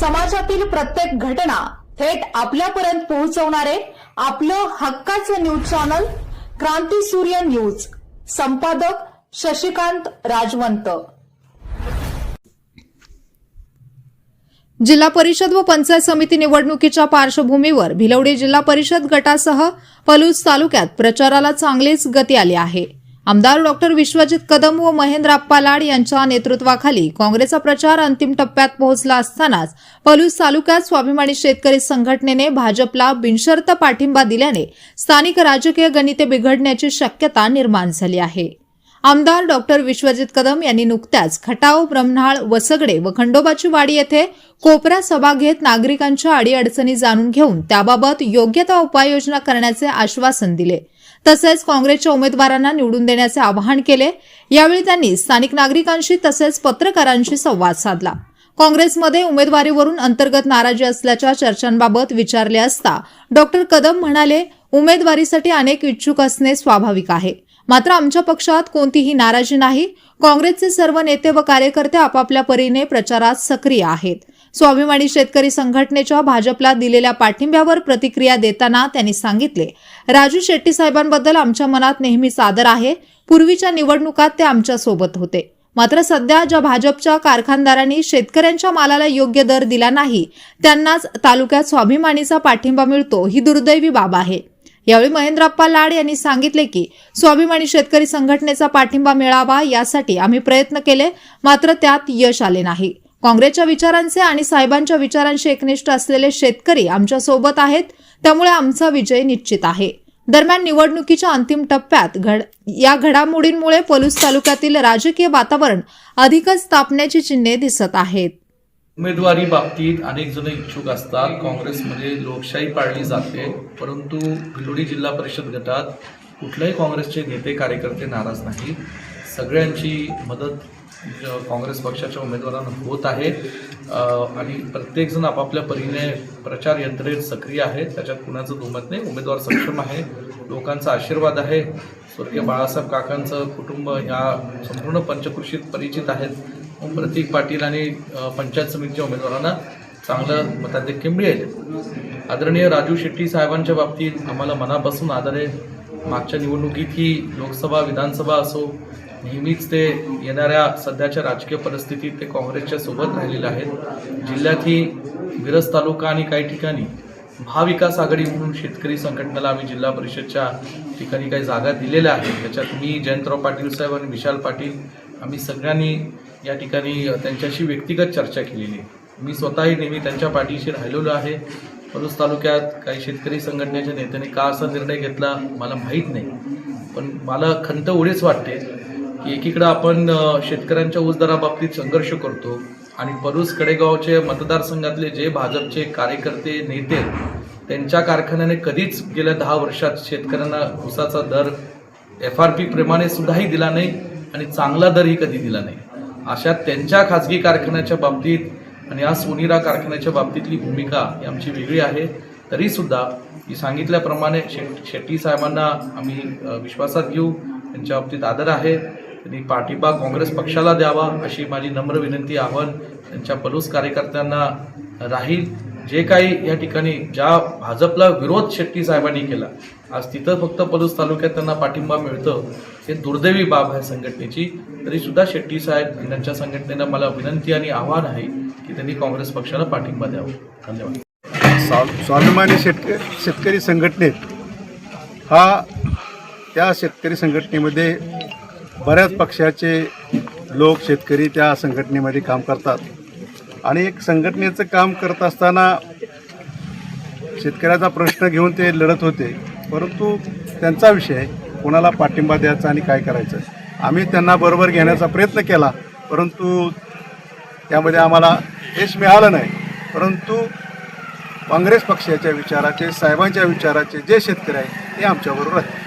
समाजातील प्रत्येक घटना थेट आपल्यापर्यंत पोहोचवणारे आपलं हक्काचं न्यूज चॅनल क्रांती सूर्य न्यूज. संपादक शशिकांत राजवंत. जिल्हा परिषद व पंचायत समिती निवडणुकीच्या पार्श्वभूमीवर भिलवडी जिल्हा परिषद गटासह पलूस तालुक्यात प्रचाराला चांगलीच गती आली आहे. आमदार डॉक्टर विश्वजित कदम व महेंद्र आप्पा लाड यांच्या नेतृत्वाखाली काँग्रेसचा प्रचार अंतिम टप्प्यात पोहोचला असतानाच पलूस तालुक्यात स्वाभिमानी शेतकरी संघटनेने भाजपला बिनशर्त पाठिंबा दिल्याने स्थानिक राजकीय गणिते बिघडण्याची शक्यता निर्माण झाली आहे. आमदार डॉक्टर विश्वजित कदम यांनी नुकत्याच खटाव ब्रह्मणाळ वसगडे व खंडोबाची वाडी येथे कोपरा सभा घेत नागरिकांच्या अडीअडचणी जाणून घेऊन त्याबाबत योग्य त्या उपाययोजना करण्याचे आश्वासन दिले. तसेच काँग्रेसच्या उमेदवारांना निवडून देण्याचे आवाहन केले. यावेळी त्यांनी स्थानिक नागरिकांशी तसेच पत्रकारांशी संवाद साधला. काँग्रेसमध्ये उमेदवारीवरून अंतर्गत नाराजी असल्याच्या चर्चांबाबत विचारले असता डॉक्टर कदम म्हणाले उमेदवारीसाठी अनेक इच्छुक असणे स्वाभाविक आहे. मात्र आमच्या पक्षात कोणतीही नाराजी नाही. काँग्रेसचे सर्व नेते व कार्यकर्ते आपापल्या परीने प्रचारात सक्रिय आहेत. स्वाभिमानी शेतकरी संघटनेच्या भाजपला दिलेल्या पाठिंब्यावर प्रतिक्रिया देताना त्यांनी सांगितले राजू शेट्टी साहेबांबद्दल आमच्या मनात नेहमीच आदर आहे. पूर्वीच्या निवडणुकात ते आमच्यासोबत होते. मात्र सध्या ज्या भाजपच्या कारखानदारांनी शेतकऱ्यांच्या मालाला योग्य दर दिला नाही त्यांनाच तालुक्यात स्वाभिमानीचा पाठिंबा मिळतो ही दुर्दैवी बाब आहे. यावेळी महेंद्रप्पा लाड यांनी सांगितले की स्वाभिमानी शेतकरी संघटनेचा पाठिंबा मिळावा यासाठी आम्ही प्रयत्न केले मात्र त्यात यश आले नाही. काँग्रेसच्या विचारांचे आणि साहेबांच्या विचारांशी एकनिष्ठ असलेले शेतकरी आमच्यासोबत आहेत. त्यामुळे आमचा विजय निश्चित आहे. दरम्यान निवडणुकीच्या अंतिम टप्प्यात घड या घडामोडींमुळे पलूस तालुक्यातील राजकीय वातावरण अधिकच तापण्याची चिन्हे दिसत आहेत. उमेदवारी बाबतीत अनेक जण इच्छुक असतात. काँग्रेसमध्ये लोकशाही पाळली जाते. परंतु भिलोडी जिल्हा परिषद गटात कुठल्याही काँग्रेसचे नेते कार्यकर्ते नाराज नाहीत. सगळ्यांची मदत काँग्रेस पक्षाच्या उमेदवारांना होत आहे. आणि प्रत्येकजण आपापल्या परीने प्रचार यंत्रणेत सक्रिय आहे. त्याच्यात कुणाचं दुमत नाही. उमेदवार सक्षम आहे. लोकांचा आशीर्वाद आहे. स्वर्गीय बाळासाहेब काकांचं कुटुंब या संपूर्ण पंचकृषीत परिचित आहेत. प्रतीक पाटील आणि पंचायत समितीच्या उमेदवारांना चांगलं मताधिक्य मिळेल. आदरणीय राजू शेट्टी साहेबांच्या बाबतीत आम्हाला मनापासून आदर आहे. मागच्या निवडणुकीत ही लोकसभा विधानसभा असो नेहमीच ते येणाऱ्या सध्याच्या राजकीय परिस्थितीत ते काँग्रेसच्या सोबत राहिलेले आहेत. जिल्ह्यातही मिरज तालुका आणि काही ठिकाणी महाविकास आघाडी म्हणून शेतकरी संघटनेला आम्ही जिल्हा परिषदच्या ठिकाणी काही जागा दिलेल्या आहेत. त्याच्यात मी जयंतराव पाटील साहेब आणि विशाल पाटील आम्ही सगळ्यांनी या ठिकाणी त्यांच्याशी व्यक्तिगत चर्चा केलेली आहे. मी स्वतःही नेहमी त्यांच्या पाठीशी राहिलेलो आहे. पलूस तालुक्यात काही शेतकरी संघटनेच्या नेत्यांनी का असा निर्णय घेतला मला माहीत नाही. पण मला खंत एवढीच वाटते की एकीकडं आपण शेतकऱ्यांच्या ऊस दराबाबतीत संघर्ष करतो आणि परूस कडेगावचे मतदारसंघातले जे भाजपचे कार्यकर्ते नेते त्यांच्या कारखान्याने कधीच गेल्या दहा वर्षात शेतकऱ्यांना ऊसाचा दर एफ आर पी प्रमाणे सुद्धाही दिला नाही आणि चांगला दरही कधी दिला नाही. अशा त्यांच्या खाजगी कारखान्याच्या बाबतीत आणि या सोनीरा कारखान्याच्या बाबतीतली भूमिका ही आमची वेगळी आहे. तरीसुद्धा मी सांगितल्याप्रमाणे शेट शेट्टी साहेबांना आम्ही विश्वासात घेऊ. त्यांच्या बाबतीत आदर आहे. त्यांनी पाठिंबा काँग्रेस पक्षाला द्यावा अशी माझी नम्र विनंती आव्हान त्यांच्या पलूस कार्यकर्त्यांना राहील. जे काही या ठिकाणी ज्या भाजपला विरोध शेट्टी साहेबांनी केला आज तिथं फक्त पलूस तालुक्यात त्यांना पाठिंबा मिळतं हे दुर्दैवी बाब आहे संघटनेची. तरी सुद्धा शेट्टी साहेब यांच्या त्यांच्या मला विनंती आणि आव्हान आहे की त्यांनी काँग्रेस पक्षाला पाठिंबा द्यावा. धन्यवाद. स्वा- स्वाभिमानी शेतक शेतकरी संघटनेत हा त्या शेतकरी संघटनेमध्ये बऱ्याच पक्षाचे लोक शेतकरी त्या संघटनेमध्ये काम करतात. आणि एक संघटनेचं काम करत असताना शेतकऱ्याचा प्रश्न घेऊन ते लढत होते. परंतु त्यांचा विषय कोणाला पाठिंबा द्यायचा आणि काय करायचं? आम्ही त्यांना बरोबर घेण्याचा प्रयत्न केला परंतु त्यामध्ये आम्हाला यश मिळालं नाही. परंतु काँग्रेस पक्षाच्या विचाराचे साहेबांच्या विचाराचे जे शेतकरी आहेत ते आमच्याबरोबर आहेत.